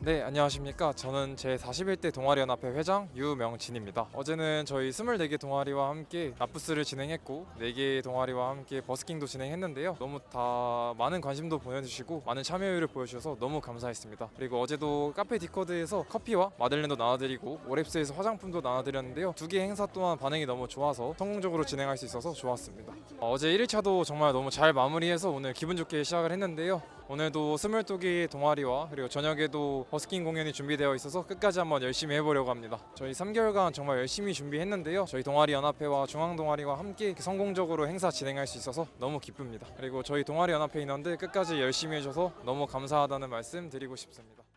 네, 안녕하십니까. 저는 제 41대 동아리연합회 회장 유명진입니다. 어제는 저희 24개 동아리와 함께 나프스를 진행했고 4개 동아리와 함께 버스킹도 진행했는데요. 너무 다 많은 관심도 보내주시고 많은 참여율을 보여주셔서 너무 감사했습니다. 그리고 어제도 카페 디코드에서 커피와 마들렌도 나눠드리고 오랩스에서 화장품도 나눠드렸는데요. 두 개 행사 또한 반응이 너무 좋아서 성공적으로 진행할 수 있어서 좋았습니다. 어제 1일차도 정말 너무 잘 마무리해서 오늘 기분 좋게 시작을 했는데요. 오늘도 22개 동아리와 그리고 저녁에도 버스킹 공연이 준비되어 있어서 끝까지 한번 열심히 해보려고 합니다. 저희 3개월간 정말 열심히 준비했는데요. 저희 동아리 연합회와 중앙 동아리와 함께 성공적으로 행사 진행할 수 있어서 너무 기쁩니다. 그리고 저희 동아리 연합회 인원들 끝까지 열심히 해줘서 너무 감사하다는 말씀 드리고 싶습니다.